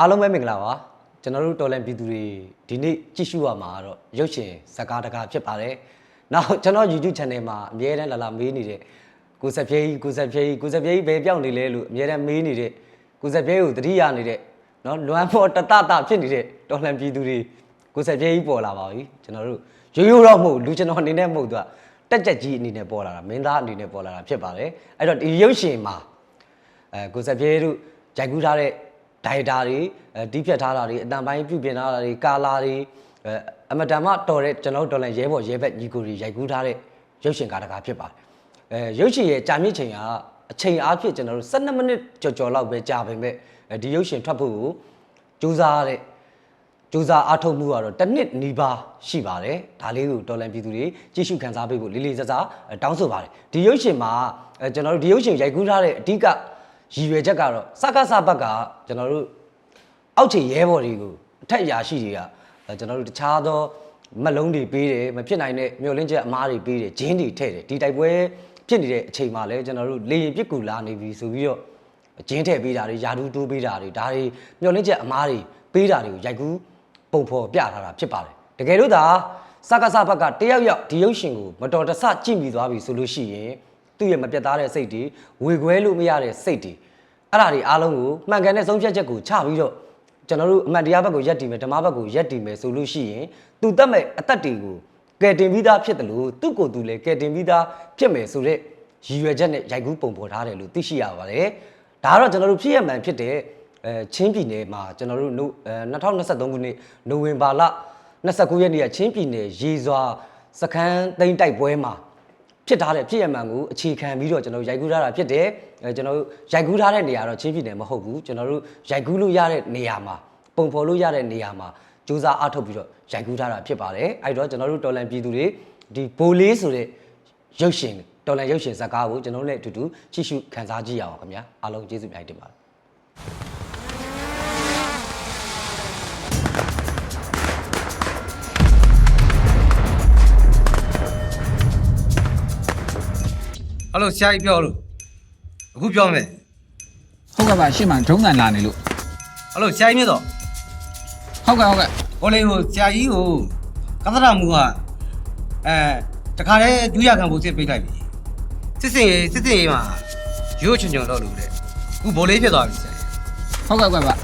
အားလုံးပဲမင်္ဂလာပါကျွန်တော်တို့တော်လန်ပြည်သူတွေဒီနေ့ကြည့်ရှုရမှာကတော့ရုပ်ရှင်ဇာတ်ကားတကားဖြစ်ပါတယ်နောက်ကျွန်တော် YouTube channel မှာအမြဲတမ်းလာလာမေးနေတဲ့ကိုဆက်ဖြဲကြီးကိုဆက်ဖြဲကြီးကိုဆက်ဖြဲကြီးဘယ်ပြောင်းနေလဲလို့အမြဲတမ်းမေးနေတဲ့ကိုဆက်ဖြဲကိုတတိယနေတဲ့နော်လွမ်းဖော်တတတဖြစ်နေတဲ့တော်လန်ပြည်သူတွေကိုဆက်ဖြဲကြီးပေါ်လာပါပြီကျွန်တော်တို့ရိုးရိုးတော့မဟုတ်ဘူးလူကျွန်တော်အနေနဲ့မဟုတ်သူကတက်ကြက်ကြီးအနေနဲ့ပေါ်လာတာမင်းသားအနေနဲ့ပေါ်လာတာဖြစ်ပါတယ်အဲ့တော့ဒီရုပ်ရှင်မှာအဲကိုဆက်ပြေတို့ဂျိုက်ကူးထားတဲ့ ဒိုင်တာတွေအဲတီးဖြတ်ထားတာတွေအတန်ပိုင်းပြုပြင်ထားတာတွေကာလာတွေအဲအမတန်မှတော်တဲ့ကျွန်တော်တို့တော်လန်ရဲဘော်ရဲဘက်ညီကိုတွေရိုက်ကူးထားတဲ့ရုပ်ရှင်ကားတကားဖြစ်ပါတယ်အဲရုပ်ရှင်ရဲ့ကြာမြင့်ချိန်ကအချိန်အားဖြင့်ကျွန်တော်တို့12မိနစ်ကြော်ကြော်လောက်ပဲကြာပေမဲ့အဲဒီရုပ်ရှင်ထွက်ဖို့ကိုကြိုးစားတဲ့ကြိုးစားအားထုတ်မှုကတော့တစ်နှစ်နီးပါးရှိပါတယ်ဒါလေးကိုတော်လန်ပြည်သူတွေကြည့်ရှုခန်းစားပေးဖို့လေးလေးစားစားအဲတောင်းဆိုပါတယ်ဒီရုပ်ရှင်မှာအဲကျွန်တော်တို့ဒီရုပ်ရှင်ရိုက်ကူးထားတဲ့အဓိက ရည်ရွယ်ချက်ကတော့စကားစဘက်ကကျွန်တော်တို့အောက်ခြေရဲဘော်တွေကိုအထက်အရာရှိတွေကအဲကျွန်တော်တို့တခြားသောမက်လုံးတွေပေးတယ်မဖြစ်နိုင်တဲ့မျိုးလင်းချက်အမားတွေပေးတယ်ဂျင်းတွေထည့်တယ်ဒီတိုက်ပွဲဖြစ်နေတဲ့အချိန်မှာလည်းကျွန်တော်တို့လေရင်ပစ်ကူလာနေပြီဆိုပြီးတော့ကျင်းထည့်ပေးတာတွေယာဒူးတိုးပေးတာတွေဒါတွေမျောလင်းချက်အမားတွေပေးတာတွေကိုရိုက်ကူးပုံဖော်ပြထားတာဖြစ်ပါတယ်တကယ်လို့သာစကားစဘက်ကတယောက်ယောက်ဒီရုပ်ရှင်ကိုမတော်တဆကြည့်မိသွားပြီဆိုလို့ရှိရင် သူ့ရဲ့မပြတ်သားတဲ့စိတ်တွေဝေခွဲလို့မရတဲ့စိတ်တွေအဲ့ဒါတွေအားလုံးကိုမှန်ကန်တဲ့ဆုံးဖြတ်ချက်ကိုချပြီးတော့ကျွန်တော်တို့အမှန်တရားဘက်ကိုရက်တည်မယ်ဓမ္မဘက်ကိုရက်တည်မယ်ဆိုလို့ရှိရင်သူတတ်မဲ့အသက်တွေကိုကယ်တင်ပြီးသားဖြစ်တယ်လို့သူ့ကိုယ်သူလည်းကယ်တင်ပြီးသားဖြစ်မယ်ဆိုတဲ့ရည်ရွယ်ချက်နဲ့ရိုက်ကူးပုံဖော်ထားတယ်လို့သိရှိရပါတယ်ဒါကတော့ကျွန်တော်တို့ဖြစ်ရမှန်ဖြစ်တဲ့အဲချင်းပြည်နယ်မှာကျွန်တော်တို့နိုအဲ2023ခုနှစ်နိုဝင်ဘာလ29ရက်နေ့ကချင်းပြည်နယ်ရေစွာစခန်းသိမ်းတိုက်ပွဲမှာ ဖြစ်ထားတဲ့ဖြစ်ရမှန်ကိုအခြေခံပြီးတော့ကျွန်တော်တို့ရိုက်ကူးထားတာဖြစ်တယ်အဲကျွန်တော်တို့ရိုက်ကူးထားတဲ့နေရာတော့ချင်းပြည်နယ်မဟုတ်ဘူးကျွန်တော်တို့ရိုက်ကူးလို့ရတဲ့နေရာမှာပုံဖော်လို့ရတဲ့နေရာမှာစူးစမ်းအားထုတ်ပြီးတော့ရိုက်ကူးထားတာဖြစ်ပါတယ်အဲ့တော့ကျွန်တော်တို့တော်လန်ပြည်သူတွေဒီဘိုလေးဆိုတဲ့ရုပ်ရှင်တော်လန်ရုပ်ရှင်ဇာတ်ကားကိုကျွန်တော်တို့လည်းအတူတူကြည့်ရှုခန်းစားကြည့်ရအောင်ခင်ဗျာအားလုံးကျေးဇူးများတင်ပါတယ် အဲ့လိုဆရာကြီးပြောလို့အခုပြောမယ်ဟုတ်ကဲ့ပါရှေ့မှာဒုံးကန်လာနေလို့အဲ့လိုဆရာကြီးမြတ်တော့ဟုတ်ကဲ့ဟုတ်ကဲ့ဟိုလေဟိုဆရာကြီးကိုကသရမူကအဲတခါတည်းဒုရခံဖို့စစ်ပေးလိုက်ပြီစစ်စင်ရေးစစ်စင်ရေးမှာရိုးချွန်ချွန်တော့လို့တဲ့အခုဗိုလ်လေးဖြစ်သွားပြီဆရာကြီးဟုတ်ကဲ့ကွယ်ပါ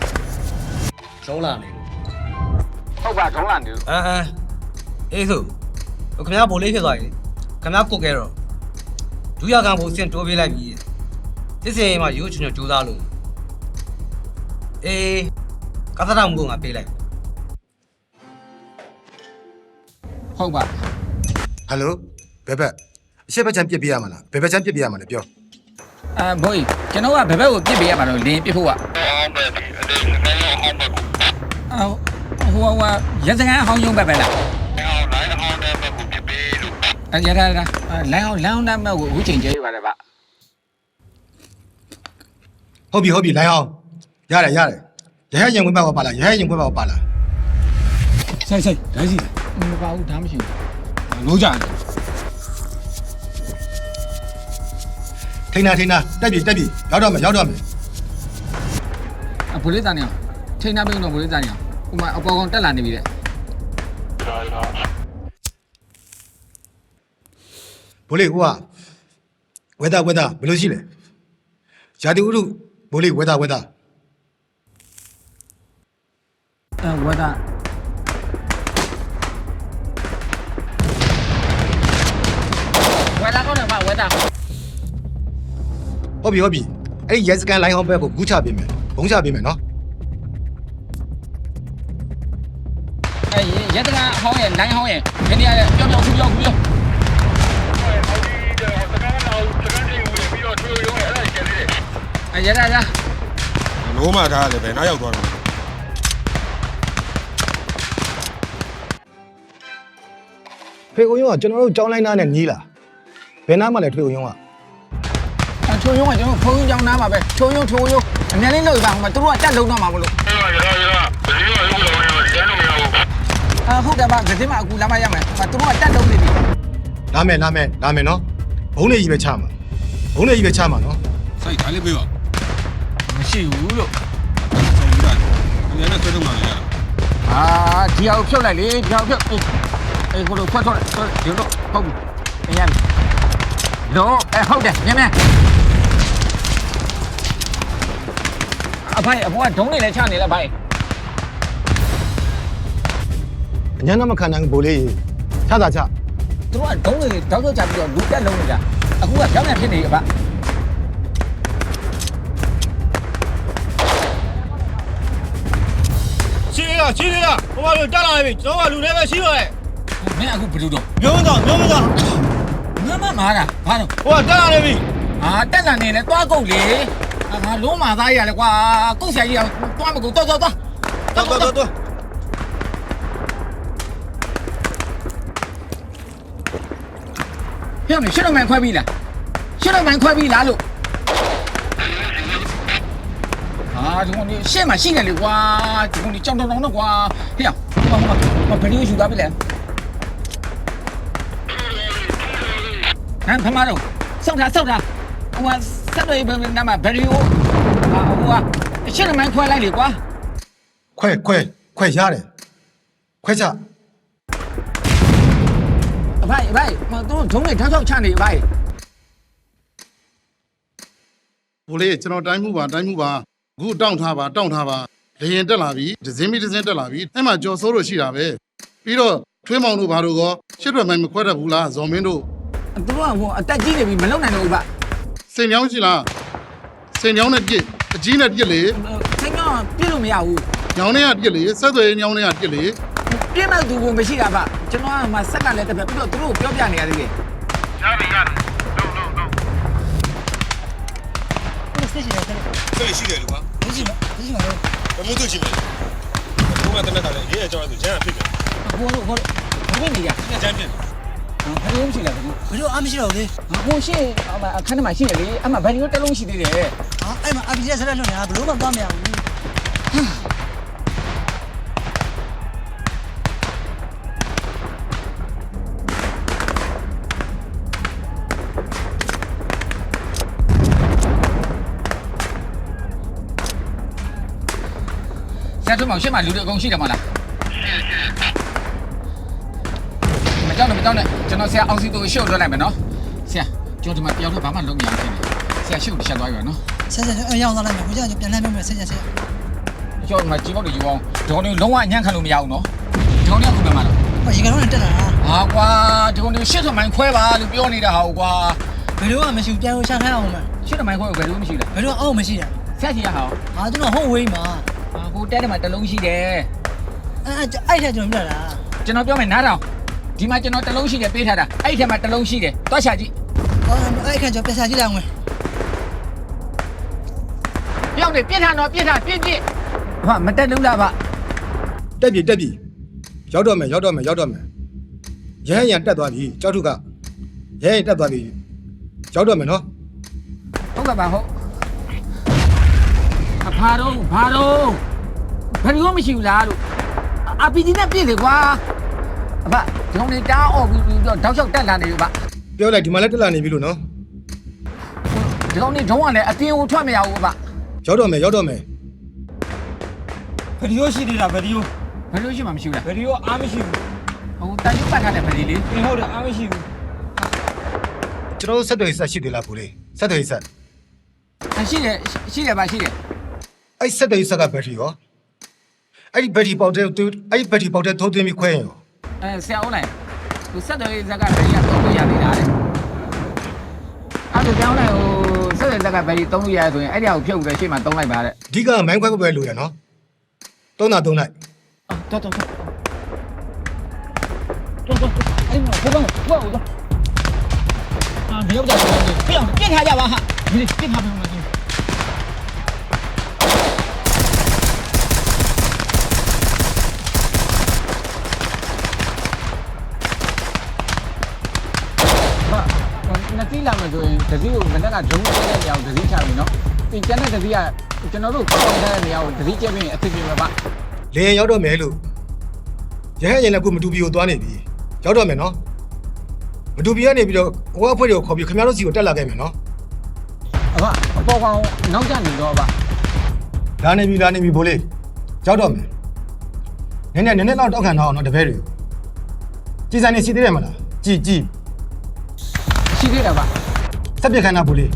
ရှုံးလာနေလို့ဟုတ်ပါဒုံးလာနေလို့အမ်အမ်အေးဆိုဟိုခင်ဗျားဗိုလ်လေးဖြစ်သွားပြီခင်ဗျားကုတ်ခဲ့တော့ ဒုရခံဖို့စစ်တိုးပေးလိုက်ပြီစစ်စင်ရေးမှာရိုးချွန်ချွန်ကြိုးစားလို့အေးကသရမူကငါပေးလိုက်ဟုတ်ပါဟယ်လိုဘယ်ဘက်အရှက်ဘက်ချမ်းပြစ်ပြရမှာလားဘယ်ဘက်ချမ်းပြစ်ပြရမှာလဲပြောအဲဘိုးကြီးကျွန်တော်ကဘယ်ဘက်ကိုပြစ်ပေးရမှာတော့လင်းပြစ်ဖို့ကအော်ဟိုဟိုရစကန်အဟောင်းယုံဘက်ပဲလား အဲရတာရလမ်းအောင်လမ်းအောင်တမ်းဘက်ကိုအခုချိန်ကျဲပါတယ်ဗျဟုတ်ပြီဟုတ်ပြီလိုင်းအောင်ရတယ်ရတယ်ရဟရင်ဝင်ဘက်ပါပါလားရဟရင်ဝင်ဘက်ပါပါလားဆိုင်ဆိုင်ဒါကြီးမပါဘူးဒါမရှိဘူးလို့ကြတယ်ထိန်းနာထိန်းနာတက်ပြီတက်ပြီရောက်တော့မယ်ရောက်တော့မယ်အဘိုးလေးတန်နေအောင်ချိန်နှပ်ပြီးတော့ဘိုးလေးတန်နေအောင်ဥမာအပေါ်ကောင်တက်လာနေပြီတဲ့ ဘိုးလေးဟိုကဝဲတာဝဲတာဘယ်လိုရှိလဲဇာတိဥရုဘိုးလေးဝဲတာဝဲတာအဲဝဲတာဝဲတာကောင်းတယ်ပါဝဲတာဟုတ်ပြီဟုတ်ပြီအဲ့ဒီရဲစကန်လိုင်းဟောင်းဘက်ကိုကူးချပေးမယ်ဘုံချပေးမယ်နော်အဲရဲတကန်ဟောင်းရဲ့လိုင်းဟောင်းရဲ့ဒီနေ့ကပျော်ပျော်ခူးပျော်ခူးပျော် အဲရရရနိုးမှထားရတယ်ပဲနောက်ရောက်သွားတော့ဖေကုံယုံကကျွန်တော်တို့ကြောင်းလိုက်နားနဲ့ညီးလာဘယ်နားမှလဲထွေကုံယုံကအဲထွေကုံယုံကကျွန်တော်ဖုန်းကြောင်းနားမှာပဲထွေကုံယုံထွေကုံယုံအများလေးလောက်ပါဟိုမှာတို့ကတက်လုံးတော့မှာမလို့ရရရရဒီလိုရုပ်လောင်းရောတန်းလို့မရဘူးအာဟုတ်တယ်ဗျကစင်းမအခုလာမရမယ်ဟာတို့ကတက်လုံးနေပြီလာမယ်လာမယ်လာမယ်နော်ဘုံနေကြီးပဲချမှာဘုံနေကြီးပဲချမှာနော်စိုက်ဒါလေးပေးပါ မရှိဘူးလို့ဆောင်းပြီးတာအာဒီအောင်ဖြုတ်လိုက်လေဒီအောင်ဖြုတ်အေးအေးကိုလိုဖွက်ထွက်လိုက်ထွက်ဒီလိုဟုတ်ပြီအရင်လို့အဲဟုတ်တယ်မြင်မြင်အဖိုင်အဖိုးကဒုံးနေလဲချနေလဲဖိုင်အညာနာမခံနိုင်ဘူးဘိုးလေးချတာချသူတို့ကဒုံးနေတောက်တော့ချပြီးတော့လူတက်လုံးနေတာအခုကကြောင်းရဖြစ်နေအဖ ရှင်းရရှင်းရဟိုမှာတက်လာပြီကျွန်တော်ကလူတွေပဲရှိပါရဲ့မင်းအခုဘယ်လိုတော့မျိုးမတော့မျိုးမတော့ငါမမာတာဘာလို့ဟိုကတက်လာနေပြီအာတက်လာနေလဲသွားကုတ်လေအာငါလုံးမာသားရလဲကွာကုတ်ဆရာကြီးကသွားမကုတ်တော့တော့တော့တော်တော်တော်တော်ဟဲ့မင်းရှင်းတော့မှန်ခွဲပြီလားရှင်းတော့မှန်ခွဲပြီလားလို့ ဒီကောင်ကြီးရှင်းမှရှိတယ်လေကွာဒီကောင်ကြီးကြောင်တောင်တောင်တော့ကွာဟဲ့ဟိုမှာဟိုမှာဘယ်လိုယူသွားပြီလဲဟမ်ဖမတော့စောက်တာစောက်တာဟိုမှာဆက်တွေဘယ်နာမှာဘယ်လိုအာဟိုကရှင်းတော့မှန်ခွဲလိုက်လေကွာခွဲခွဲခွဲရတယ်ခွဲချအဖိုင်အဖိုင်မတို့ဒုံးနဲ့ထောက်ထောက်ချနေအဖိုင်ဘိုးလေးကျွန်တော်တိုင်းမှုပါတိုင်းမှုပါ အခုတောင့်ထားပါတောင့်ထားပါလေရင်တက်လာပြီဒဇင်းမီဒဇင်းတက်လာပြီအဲ့မှာကြော်စိုးလို့ရှိတာပဲပြီးတော့ထွေးမောင်တို့ဘာတို့ကောရှစ်ရွက်မိုင်မခွဲတတ်ဘူးလားဇော်မင်းတို့သူတို့ကဟိုအတက်ကြီးနေပြီမလုံနိုင်တော့ဘူးဗျစိန်ညောင်းရှိလားစိန်ညောင်းနဲ့ပြစ်အကြီးနဲ့ပြစ်လေစိတ်ကပြည့်လို့မရဘူးညောင်းနဲ့ကပြစ်လေဆက်သွယ်ရေးညောင်းနဲ့ကပြစ်လေပြည့်မဲ့သူကမရှိတာဗျကျွန်တော်ကမှဆက်ကလည်းတက်ပြပြီးတော့သူတို့ပြောပြနေရသေးတယ်စိတ်ရှိတယ်လူကမရှိမရှိပါ ဘူးဘယ်မှုသူရှိမလဲဘုံကတနက်ကလည်းရေးရကြောင်းဆိုဂျမ်းဖြစ်တယ်ဟိုတို့ဟိုတို့ဘယ်နေရဂျမ်းဖြစ်တယ်ဘယ်လိုမရှိလဲဘူးဘယ်လိုအားမရှိတော့လေဟိုရှင်းအခန်းထဲမှာရှိတယ်လေအမှဘယ်လိုတက်လုံးရှိသေးတယ်ဟာအဲ့မှာအပီရက်ဆက်လက်လွတ်နေတာဘယ်လိုမှသွားမရဘူး ဆက်ထုံးအောင်ရှင်းမှလူတွေအကုန်ရှိတယ်မလားမကြောက်နဲ့မကြောက်နဲ့ကျွန်တော်ဆရာအောင်စီတို့ရှုပ်လွှတ်လိုက်မယ်နော်ဆရာကျွန်တော်ဒီမှာတယောက်တော့ဘာမှလုပ်မရဘူးဆရာရှုပ်ရှက်သွားပြီနော်ဆက်ဆက်အရောက်သွားလိုက်မယ်ကိုကြောင့်ပြန်လှမ်းပေးမယ်ဆက်ဆက်ဆက်ကျွန်တော်ဒီမှာကြီးပေါက်တွေယူအောင်ဒီကောင်တွေလုံးဝအညံ့ခံလို့မရဘူးနော်ဒီကောင်တွေကခုမှမလားဟောရေကတော့တက်လာတာဟာကွာဒီကောင်တွေရှစ်ထမိုင်ခွဲပါလို့ပြောနေတာဟာကွာဘယ်လိုမှမရှိဘူးပြန်လို့ရှာခိုင်းအောင်မယ်ရှစ်ထမိုင်ခွဲကိုဘယ်လိုမရှိလဲဘယ်လိုအောက်မရှိတာဆက်စီရဟာဟာသူကဟုတ်ဝေးမှာဟာ ကိုတဲတယ်မှာတစ်လုံးရှိတယ်အဲ့အဲ့ထက်ကျွန်တော်ပြတာကျွန်တော်ပြောမယ်နားထောင်ဒီမှာကျွန်တော်တစ်လုံးရှိတယ်ပေးထားတာအဲ့ဒီထဲမှာတစ်လုံးရှိတယ်တွားချကြည့်ဟောအဲ့ခါကျွန်တော်ပြန်ရှာကြည့်လိုက်အောင်မယ်ပြောင်းနေပြစ်ထားတော့ပြစ်ထားပြစ်ပြစ်ဟာမတက်လို့လားဗျတက်ပြီတက်ပြီရောက်တော့မယ်ရောက်တော့မယ်ရောက်တော့မယ်ရဟန်းရံတက်သွားပြီကြောက်ထုကရဟန်းတက်သွားပြီရောက်တော့မယ်နော်ဟုတ်ကဲ့ပါဟုတ်အဖာတော့ဘာတော့ ဘယ်လိုမရှိဘူးလားလို့အပီဒီနဲ့ပြည့်လေကွာအဖဒီကောင်လေးတားအော်ပြီးတော့တောက်လျှောက်တက်လာနေပြီဗျပြောလိုက်ဒီမှာလည်းတက်လာနေပြီလို့နော်ဒီကောင်လေးဒုံးကလည်းအပြင်ကိုထွက်မရဘူးဗျရောက်တော့မယ်ရောက်တော့မယ်ဗီဒီယိုရှိသေးတာဗီဒီယိုဘယ်လိုရှိမှမရှိဘူးလားဗီဒီယိုအားမရှိဘူးဟိုတန်ရုပ်ပတ်ထားတဲ့မလီလေးပြင်ဟုတ်တယ်အားမရှိဘူးကျွန်တော်တို့ဆက်တွေဆက်ရှိသေးလားကိုလေးဆက်တွေဆက်အရှိတယ်ရှိတယ်ဗျရှိတယ်အဲ့ဆက်တွေဆက်ကဘက်ထရီရော အဲ့ဒီဘက်ထရီပေါက်တဲ့သူအဲ့ဒီဘက်ထရီပေါက်တဲ့ထိုးသွင်းပြီးခွဲရင်ရော အဲဆရာဦးလိုက်သူဆက်တယ်ဇက်ကဘယ်ကြီးကတော့လို့ရသေးတာတဲ့အဲ့ဒါကြောင့်လည်းဟိုဆက်တယ်ဇက်ကဘယ်ကြီးသုံးလို့ရတယ်ဆိုရင်အဲ့ဒီဟာကိုဖြုတ်ပြီးရှေ့မှာသုံးလိုက်ပါတဲ့ အဓိကမိုင်းခွဲကိုပဲလိုရနော်သုံးတာသုံးလိုက် 啊，走走走，走走走，哎呀，别动，不要动。啊，没有的，别要，别开家吧哈，你别怕，别怕， 开。 လာမယ်ဆိုရင်တတိကိုမနေ့ကဒုံးကျဲတဲ့နေရာကိုတတိချပြီနော်။ပြင်ကျန်တဲ့တတိကကျွန်တော်တို့ကောင်းတဲ့နေရာကိုတတိကျဲပြီးအဖြစ်ပြမှာပါ။လေရင်ရောက်တော့မယ်လို့ရဟန်းရင်လည်းကိုမတူပီကိုသွားနေပြီရောက်တော့မယ်နော်မတူပီကနေပြီးတော့ဟိုအဖွဲ့တွေကိုခေါ်ပြီးခင်ဗျားတို့စီကိုတက်လာခဲ့မယ်နော်အဖအပေါ်ကောင်နောက်ကျနေတော့အဖလာနေပြီလာနေပြီဘိုးလေးရောက်တော့မယ်နည်းနည်းနည်းနည်းတော့တောက်ခံထားအောင်နော်တပည့်တွေကြည်စံနေရှိသေးတယ်မလားကြည်ကြည် ရှိသေးတာပါစက်ပြက်ခန္ဓာဘူးလေး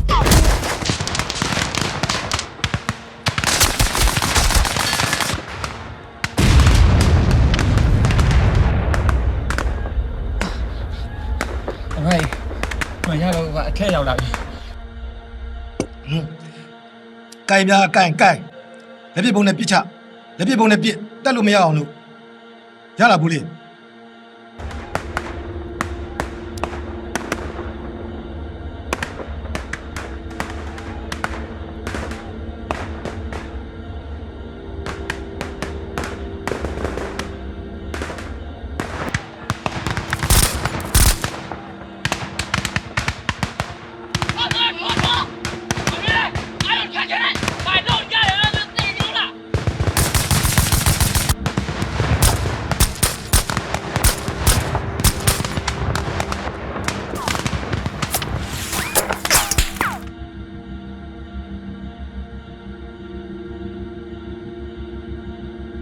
အမေမရတော့ကအထက်ရောက်လာပြီဟွန်းကင်ပြားကင်ကင်လက်ပြပုံနဲ့ပြစ်ချလက်ပြပုံနဲ့ပြစ်တက်လို့မရအောင်လို့ရလားဘူးလေး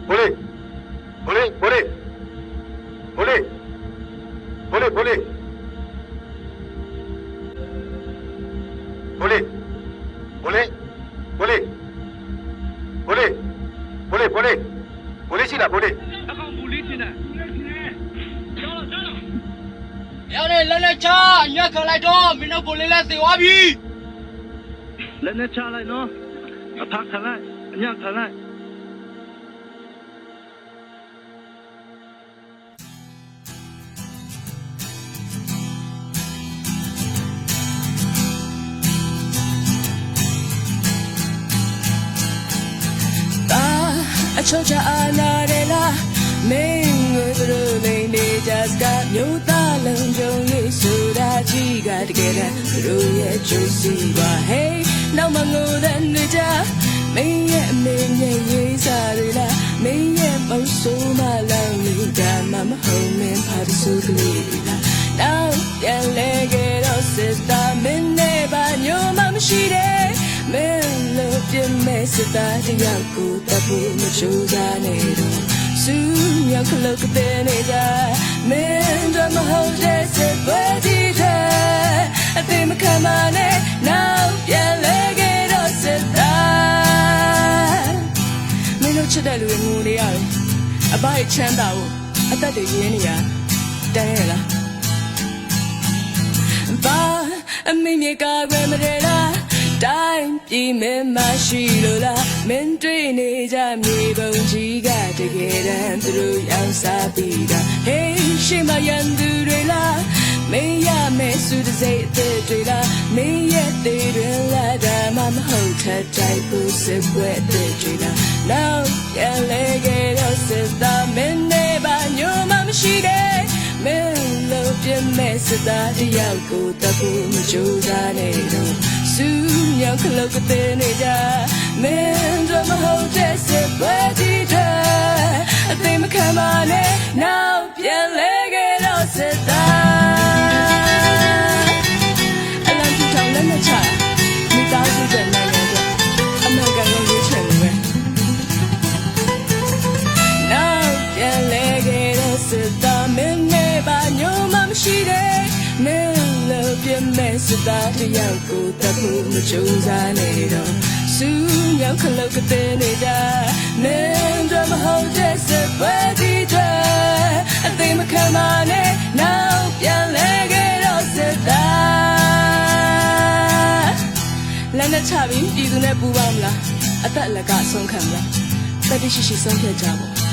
ဘိုးလေးဘိုးလေးဘိုးလေးဘိုးလေးဘိုးလေးဘိုးလေးဘိုးလေးဘိုးလေးဘိုးလေးဘိုးလေးဘိုးလေးဘိုးလေးဘိုးလေးရှိလားဘိုးလေးရောက်နေလက်လက်ချညက်ခလိုက်တော့မင်းတို့ကိုလေးလက်စေသွားပြီလက်နဲ့ချလိုက်နော်အဖခံလိုက်အညံ့ခံလိုက် အချောချအာနာရလာမင်းငွေသူတို့လိမ့်နေကြစကမြို့သားလုံးကြုံရေးဆိုတာကြီးကတကယ်တမ်းသူတို့ရဲ့ကျိုးစီပါ Hey နောက်မငိုတဲ့နေကြမင်းရဲ့အမေနဲ့ရေးစားရလားမင်းရဲ့မုတ်ဆိုးမလောင်နေတာမမဟုတ်မင်းဖာဒီဆိုကလေးလားနောက်ပြန်လဲခဲ့တော့စစ်သားမင်းနဲ့ပါညိုမှမရှိတဲ့ မင်းလို့ပြမဲ့စစ်သားတယောက်ကိုတတ်ဖို့မချိုးစားနေတော့စူးမြောက်ကလုတ်ကတဲ့နေကြမင်းတို့မဟုတ်တဲ့စစ်ပွဲဒီတဲ့အသိမခံမနဲ့နောက်ပြန်လဲခဲ့တော့စစ်သားမင်းတို့ချစ်တဲ့လူတွေငိုနေရတယ်အဘရဲ့ချမ်းသာကိုအသက်တွေရင်းနေရတန်းရလားဘာအမိမြေကကွယ်မရလား တိုင်းပြည်မင်းမရှိလို့လားမင်းတွေ့နေကြမြေပုံကြီးကတကယ်တမ်းသူတို့ရောက်စားပြီးတာ Hey ရှေ့မှာရန်သူတွေလားမင်းရမယ်စုတစိတ်အသက်တွေလားမင်းရဲ့သေးတွေလားဒါမှမဟုတ်ထပ်တိုက်ဖို့စစ်ပွဲအသက်တွေလား Now ပြန်လဲခဲ့တော့စစ်သားမင်းနဲ့ပါညိုမှမရှိတဲ့မင်းလို့ပြမဲ့စသားတယောက်ကိုတတ်ဖို့မကြိုးစားနေတော့ စူးမြောက်ကလုတ်ကတဲ့နေကြမင်းတို့မဟုတ်တဲ့စစ် သားတယောက်ကိုတတ်ဖို့မကြိုးစားနေတော့စူးမြောက်ခလုတ်ကတဲ့နေတာမင်းတို့မဟုတ်တဲ့စစ်ပွဲဒီတဲ့အသိမခံပါနဲ့နောက်ပြန်လဲခဲ့တော့စစ်သားလက်နဲ့ချပြီးပြည်သူနဲ့ပူးပေါင်းမလားအသက်အလက်ကဆုံးခံမလားတတိရှိရှိဆုံးဖြတ်ကြပါ